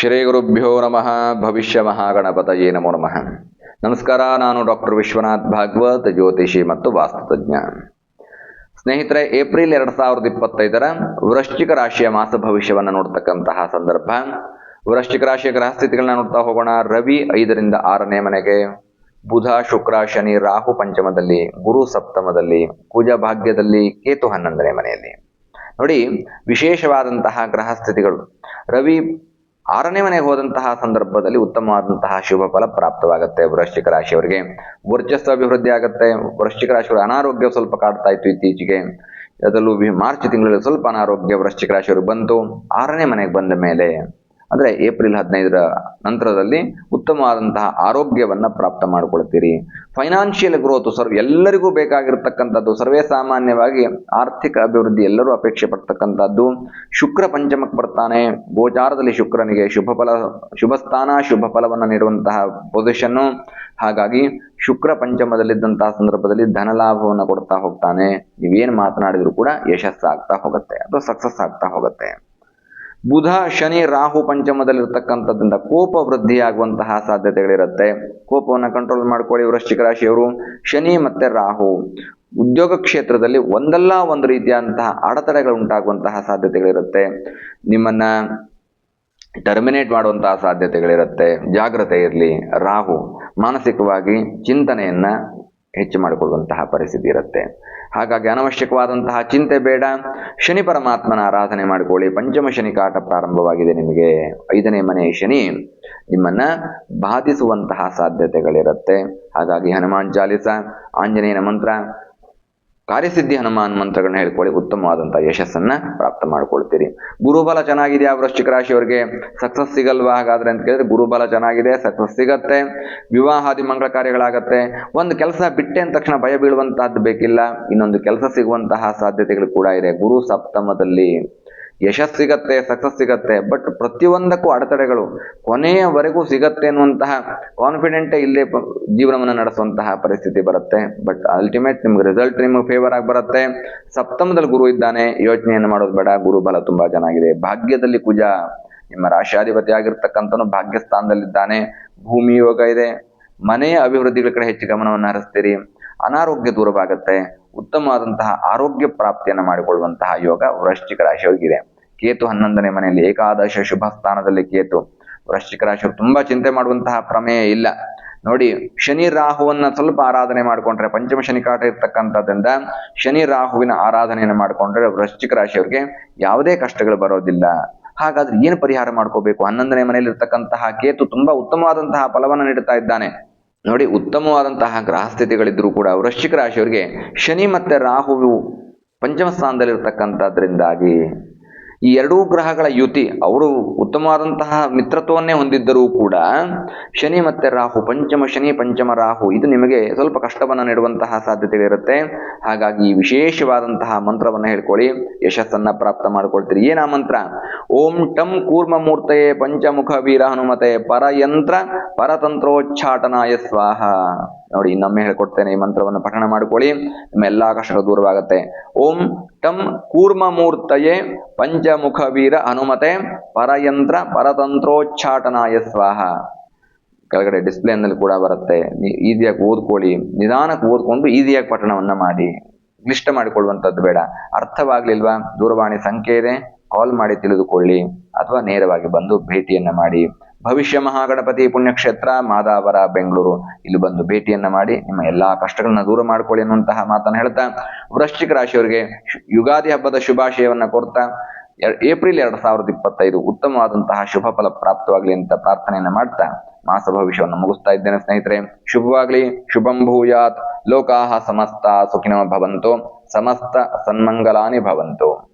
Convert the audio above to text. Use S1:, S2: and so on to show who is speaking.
S1: ಶ್ರೀ ಗುರುಭ್ಯೋ ನಮಃ. ಭವಿಷ್ಯ ಮಹಾಗಣಪತಯೇ ನಮೋ ನಮಃ. ನಮಸ್ಕಾರ, ನಾನು ಡಾಕ್ಟರ್ ವಿಶ್ವನಾಥ್ ಭಾಗವತ್, ಜ್ಯೋತಿಷಿ ಮತ್ತು ವಾಸ್ತುತಜ್ಞ. ಸ್ನೇಹಿತರೆ, ಏಪ್ರಿಲ್ ಎರಡ್ ಸಾವಿರದ ಇಪ್ಪತ್ತೈದರ ವೃಶ್ಚಿಕ ರಾಶಿಯ ಮಾಸ ಭವಿಷ್ಯವನ್ನು ನೋಡ್ತಕ್ಕಂತಹ ಸಂದರ್ಭ. ವೃಶ್ಚಿಕ ರಾಶಿಯ ಗ್ರಹ ಸ್ಥಿತಿಗಳನ್ನ ನೋಡ್ತಾ ಹೋಗೋಣ. ರವಿ ಐದರಿಂದ ಆರನೇ ಮನೆಗೆ. ಬುಧ, ಶುಕ್ರ, ಶನಿ, ರಾಹು ಪಂಚಮದಲ್ಲಿ, ಗುರು ಸಪ್ತಮದಲ್ಲಿ ಕುಜ ಭಾಗ್ಯದಲ್ಲಿ, ಕೇತು ಹನ್ನೊಂದನೇ ಮನೆಯಲ್ಲಿ. ನೋಡಿ, ವಿಶೇಷವಾದಂತಹ ಗ್ರಹ ಸ್ಥಿತಿಗಳು. ರವಿ ಆರನೇ ಮನೆಗೆ ಹೋದಂತಹ ಸಂದರ್ಭದಲ್ಲಿ ಉತ್ತಮವಾದಂತಹ ಶುಭ ಫಲ ಪ್ರಾಪ್ತವಾಗುತ್ತೆ. ವೃಶ್ಚಿಕ ರಾಶಿಯವರಿಗೆ ವರ್ಚಸ್ಸು ಅಭಿವೃದ್ಧಿ ಆಗುತ್ತೆ. ವೃಶ್ಚಿಕ ರಾಶಿಯವರ ಅನಾರೋಗ್ಯ ಸ್ವಲ್ಪ ಕಾಡ್ತಾ ಇತ್ತು ಇತ್ತೀಚೆಗೆ. ಅದರಲ್ಲೂ ಮಾರ್ಚ್ ತಿಂಗಳಲ್ಲಿ ಸ್ವಲ್ಪ ಅನಾರೋಗ್ಯ ವೃಶ್ಚಿಕ ರಾಶಿಯವರು ಬಂತು. ಆರನೇ ಮನೆಗೆ ಬಂದ ಮೇಲೆ ಅಂದ್ರೆ ಏಪ್ರಿಲ್ ಹದಿನೈದರ ನಂತರದಲ್ಲಿ ಉತ್ತಮವಾದಂತಹ ಆರೋಗ್ಯವನ್ನು ಪ್ರಾಪ್ತ ಮಾಡಿಕೊಳ್ತೀರಿ. ಫೈನಾನ್ಷಿಯಲ್ ಗ್ರೋತ್ ಸರ್ವ್ ಎಲ್ಲರಿಗೂ ಬೇಕಾಗಿರ್ತಕ್ಕಂಥದ್ದು, ಸರ್ವೇ ಸಾಮಾನ್ಯವಾಗಿ ಆರ್ಥಿಕ ಅಭಿವೃದ್ಧಿ ಎಲ್ಲರೂ ಅಪೇಕ್ಷೆ ಪಡ್ತಕ್ಕಂಥದ್ದು. ಶುಕ್ರ ಪಂಚಮಕ್ಕೆ ಬರ್ತಾನೆ, ಗೋಚಾರದಲ್ಲಿ ಶುಕ್ರನಿಗೆ ಶುಭ ಫಲ, ಶುಭ ಸ್ಥಾನ, ಶುಭ ಫಲವನ್ನು ನೀಡುವಂತಹ ಪೊಸಿಷನ್ನು ಹಾಗಾಗಿ ಶುಕ್ರ ಪಂಚಮದಲ್ಲಿದ್ದಂತಹ ಸಂದರ್ಭದಲ್ಲಿ ಧನ ಲಾಭವನ್ನು ಕೊಡ್ತಾ ಹೋಗ್ತಾನೆ. ನೀವೇನು ಮಾತನಾಡಿದ್ರು ಕೂಡ ಯಶಸ್ಸಾಗ್ತಾ ಹೋಗುತ್ತೆ, ಅಥವಾ ಸಕ್ಸಸ್ ಆಗ್ತಾ ಹೋಗುತ್ತೆ. ಬುಧ, ಶನಿ, ರಾಹು ಪಂಚಮದಲ್ಲಿರ್ತಕ್ಕಂಥದ್ದರಿಂದ ಕೋಪ ವೃದ್ಧಿಯಾಗುವಂತಹ ಸಾಧ್ಯತೆಗಳಿರುತ್ತೆ. ಕೋಪವನ್ನು ಕಂಟ್ರೋಲ್ ಮಾಡ್ಕೊಳ್ಳಿ ವೃಶ್ಚಿಕ ರಾಶಿಯವರು. ಶನಿ ಮತ್ತೆ ರಾಹು. ಉದ್ಯೋಗ ಕ್ಷೇತ್ರದಲ್ಲಿ ಒಂದಲ್ಲ ಒಂದು ರೀತಿಯಾದಂತಹ ಅಡೆತಡೆಗಳು ಉಂಟಾಗುವಂತಹ ಸಾಧ್ಯತೆಗಳಿರುತ್ತೆ. ನಿಮ್ಮನ್ನ ಟರ್ಮಿನೇಟ್ ಮಾಡುವಂತಹ ಸಾಧ್ಯತೆಗಳಿರುತ್ತೆ. ಜಾಗ್ರತೆ ಇರಲಿ. ರಾಹು ಮಾನಸಿಕವಾಗಿ ಚಿಂತನೆಯನ್ನ ಹೆಚ್ಚು ಮಾಡಿಕೊಳ್ಳುವಂತಹ ಪರಿಸ್ಥಿತಿ ಇರುತ್ತೆ. ಹಾಗಾಗಿ ಅನವಶ್ಯಕವಾದಂತಹ ಚಿಂತೆ ಬೇಡ. ಶನಿ ಪರಮಾತ್ಮನ ಆರಾಧನೆ ಮಾಡಿಕೊಳ್ಳಿ. ಪಂಚಮ ಶನಿ ಕಾಟ ಪ್ರಾರಂಭವಾಗಿದೆ ನಿಮಗೆ. ಐದನೇ ಮನೆ ಶನಿ ನಿಮ್ಮನ್ನ ಬಾಧಿಸುವಂತಹ ಸಾಧ್ಯತೆಗಳಿರುತ್ತೆ. ಹಾಗಾಗಿ ಹನುಮಾನ್ ಚಾಲಿಸ, ಆಂಜನೇಯನ ಮಂತ್ರ ಕಾರ್ಯಸಿದ್ಧಿ ಹನುಮಾನ್ ಮಂತ್ರಗಳನ್ನ ಹೇಳ್ಕೊಳ್ಳಿ ಉತ್ತಮವಾದಂತಹ ಯಶಸ್ಸನ್ನ ಪ್ರಾಪ್ತ ಮಾಡ್ಕೊಳ್ತೀರಿ. ಗುರುಬಲ ಚೆನ್ನಾಗಿದೆ ಆ ವೃಶ್ಚಿಕ ರಾಶಿಯವರಿಗೆ? ಸಕ್ಸಸ್ ಸಿಗಲ್ವಾ ಹಾಗಾದ್ರೆ ಅಂತ ಕೇಳಿದ್ರೆ ಗುರುಬಲ ಚೆನ್ನಾಗಿದೆ ಸಕ್ಸಸ್ ಸಿಗತ್ತೆ, ವಿವಾಹಾದಿ ಮಂಗಳ ಕಾರ್ಯಗಳಾಗತ್ತೆ. ಒಂದು ಕೆಲಸ ಬಿಟ್ಟೆ ಅಂದ ತಕ್ಷಣ ಭಯ ಬೀಳುವಂತಹದ್ದು ಬೇಕಿಲ್ಲ, ಇನ್ನೊಂದು ಕೆಲಸ ಸಿಗುವಂತಹ ಸಾಧ್ಯತೆಗಳು ಕೂಡ ಇದೆ. ಗುರು ಸಪ್ತಮದಲ್ಲಿ ಯಶಸ್ ಸಿಗತ್ತೆ ಸಕ್ಸಸ್ ಸಿಗತ್ತೆ ಬಟ್ ಪ್ರತಿಯೊಂದಕ್ಕೂ ಅಡೆತಡೆಗಳು. ಕೊನೆಯವರೆಗೂ ಸಿಗತ್ತೆ ಅನ್ನುವಂತಹ ಕಾನ್ಫಿಡೆಂಟೇ ಇಲ್ಲೇ ಜೀವನವನ್ನು ನಡೆಸುವಂತಹ ಪರಿಸ್ಥಿತಿ ಬರುತ್ತೆ. ಬಟ್ ಅಲ್ಟಿಮೇಟ್ ನಿಮ್ಗೆ ರಿಸಲ್ಟ್ ನಿಮ್ಗೆ ಫೇವರ್ ಆಗಿ ಬರುತ್ತೆ. ಸಪ್ತಮದಲ್ಲಿ ಗುರು ಇದ್ದಾನೆ, ಯೋಚನೆಯನ್ನು ಮಾಡೋದು ಬೇಡ. ಗುರು ಬಲ ತುಂಬಾ ಚೆನ್ನಾಗಿದೆ. ಭಾಗ್ಯದಲ್ಲಿ ಕುಜ ನಿಮ್ಮ ರಾಶಾಧಿಪತಿ ಆಗಿರ್ತಕ್ಕಂಥನು ಭಾಗ್ಯ ಸ್ಥಾನದಲ್ಲಿದ್ದಾನೆ ಭೂಮಿ ಯೋಗ ಇದೆ. ಮನೆಯ ಅಭಿವೃದ್ಧಿಗಳ ಕಡೆ ಹೆಚ್ಚು ಗಮನವನ್ನು ಹರಿಸ್ತೀರಿ. ಅನಾರೋಗ್ಯ ದೂರವಾಗುತ್ತೆ. ಉತ್ತಮವಾದಂತಹ ಆರೋಗ್ಯ ಪ್ರಾಪ್ತಿಯನ್ನು ಮಾಡಿಕೊಳ್ಳುವಂತಹ ಯೋಗ ವೃಶ್ಚಿಕ ರಾಶಿಯವರಿಗಿದೆ ಕೇತು ಹನ್ನೊಂದನೇ ಮನೆಯಲ್ಲಿ ಏಕಾದಶ ಶುಭ ಸ್ಥಾನದಲ್ಲಿ ಕೇತು. ವೃಶ್ಚಿಕ ರಾಶಿಯವರು ತುಂಬಾ ಚಿಂತೆ ಮಾಡುವಂತಹ ಪ್ರಮೇಯ ಇಲ್ಲ. ನೋಡಿ, ಶನಿ ರಾಹುವನ್ನ ಸ್ವಲ್ಪ ಆರಾಧನೆ ಮಾಡಿಕೊಂಡ್ರೆ, ಪಂಚಮ ಶನಿ ಕಾಟ ಇರ್ತಕ್ಕಂಥದ್ರಿಂದ ಶನಿ ರಾಹುವಿನ ಆರಾಧನೆಯನ್ನು ಮಾಡಿಕೊಂಡ್ರೆ ವೃಶ್ಚಿಕ ರಾಶಿಯವರಿಗೆ ಯಾವುದೇ ಕಷ್ಟಗಳು ಬರೋದಿಲ್ಲ. ಹಾಗಾದ್ರೆ ಏನು ಪರಿಹಾರ ಮಾಡ್ಕೋಬೇಕು? ಹನ್ನೊಂದನೇ ಮನೆಯಲ್ಲಿ ಇರ್ತಕ್ಕಂತಹ ಕೇತು ತುಂಬಾ ಉತ್ತಮವಾದಂತಹ ಫಲವನ್ನು ನೀಡುತ್ತಾ ಇದ್ದಾನೆ. ನೋಡಿ, ಉತ್ತಮವಾದಂತಹ ಗ್ರಹ ಸ್ಥಿತಿಗಳಿದ್ದರೂ ಕೂಡ ವೃಶ್ಚಿಕ ರಾಶಿಯವರಿಗೆ ಶನಿ ಮತ್ತೆ ರಾಹುವು ಪಂಚಮ ಸ್ಥಾನದಲ್ಲಿರ್ತಕ್ಕಂಥದ್ರಿಂದಾಗಿ ಈ ಎರಡೂ ಗ್ರಹಗಳ ಯುತಿ, ಅವರು ಉತ್ತಮವಾದಂತಹ ಮಿತ್ರತ್ವವನ್ನೇ ಹೊಂದಿದ್ದರೂ ಕೂಡ ಶನಿ ಮತ್ತೆ ರಾಹು, ಪಂಚಮ ಶನಿ, ಪಂಚಮ ರಾಹು, ಇದು ನಿಮಗೆ ಸ್ವಲ್ಪ ಕಷ್ಟವನ್ನು ನೀಡುವಂತಹ ಸಾಧ್ಯತೆಗಳಿರುತ್ತೆ. ಹಾಗಾಗಿ ವಿಶೇಷವಾದಂತಹ ಮಂತ್ರವನ್ನು ಹೇಳ್ಕೊಳ್ಳಿ, ಯಶಸ್ಸನ್ನು ಪ್ರಾಪ್ತ ಮಾಡ್ಕೊಳ್ತೀರಿ. ಆ ಮಂತ್ರ? ಓಂ ಟಂ ಕೂರ್ಮ ಮೂರ್ತಯೇ ಪಂಚಮುಖ ವೀರ ಹನುಮತೆ ಪರಯಂತ್ರ ಪರತಂತ್ರೋಚ್ಛಾಟನಾಯ ಸ್ವಾಹ. ನೋಡಿ, ಇನ್ನೊಮ್ಮೆ ಹೇಳ್ಕೊಡ್ತೇನೆ ಈ ಮಂತ್ರವನ್ನು ಪಠಣ ಮಾಡಿಕೊಳ್ಳಿ. ನಿಮ್ಮ ಎಲ್ಲಾ ಕಷ್ಟಗಳು ದೂರವಾಗುತ್ತೆ. ಓಂ ಟಂ ಕೂರ್ಮ ಮೂರ್ತಯೇ ಪಂಚಮುಖ ವೀರ ಹನುಮತೆ ಪರಯಂತ್ರ ಪರತಂತ್ರೋಚ್ಛಾಟನಾಯ ಸ್ವಾಹ. ಕೆಳಗಡೆ ಡಿಸ್ಪ್ಲೇನಲ್ಲಿ ಕೂಡ ಬರುತ್ತೆ. ಈಸಿಯಾಗಿ ಓದ್ಕೊಳ್ಳಿ. ನಿಧಾನಕ್ಕೆ ಓದ್ಕೊಂಡು ಈಸಿಯಾಗಿ ಪಠಣವನ್ನ ಮಾಡಿ. ಕ್ಲಿಷ್ಟ ಮಾಡಿಕೊಳ್ಳುವಂಥದ್ದು ಬೇಡ. ಅರ್ಥವಾಗ್ಲಿಲ್ವಾ? ದೂರವಾಣಿ ಸಂಖ್ಯೆ ಇದೆ. ಕಾಲ್ ಮಾಡಿ ತಿಳಿದುಕೊಳ್ಳಿ ಅಥವಾ ನೇರವಾಗಿ ಬಂದು ಭೇಟಿಯನ್ನ ಮಾಡಿ. ಭವಿಷ್ಯ ಮಹಾಗಣಪತಿ ಪುಣ್ಯಕ್ಷೇತ್ರ, ಮಾದಾವರ, ಬೆಂಗಳೂರು, ಇಲ್ಲಿ ಬಂದು ಭೇಟಿಯನ್ನ ಮಾಡಿ ನಿಮ್ಮ ಎಲ್ಲಾ ಕಷ್ಟಗಳನ್ನ ದೂರ ಮಾಡಿಕೊಳ್ಳಿ ಅನ್ನುವಂತಹ ಮಾತನ್ನು ಹೇಳ್ತಾ, ವೃಶ್ಚಿಕ ರಾಶಿಯವರಿಗೆ ಯುಗಾದಿ ಹಬ್ಬದ ಶುಭಾಶಯವನ್ನ ಕೋರ್ತಾ ಏಪ್ರಿಲ್ ಎರಡ್ ಸಾವಿರದ ಇಪ್ಪತ್ತೈದು ಉತ್ತಮವಾದಂತಹ ಶುಭ ಫಲ ಪ್ರಾಪ್ತವಾಗಲಿ ಅಂತ ಪ್ರಾರ್ಥನೆಯನ್ನ ಮಾಡ್ತಾ, ಮಾಸ ಭವಿಷ್ಯವನ್ನು ಮುಗಿಸ್ತಾ ಇದ್ದೇನೆ ಸ್ನೇಹಿತರೆ. ಶುಭವಾಗ್ಲಿ, ಶುಭಂ ಭೂಯಾತ್, ಲೋಕಾಹ ಸಮಸ್ತ ಸುಖಿನ ಭವಂತು, ಸಮಸ್ತ ಸನ್ಮಂಗಲಾನಿ ಭವಂತು.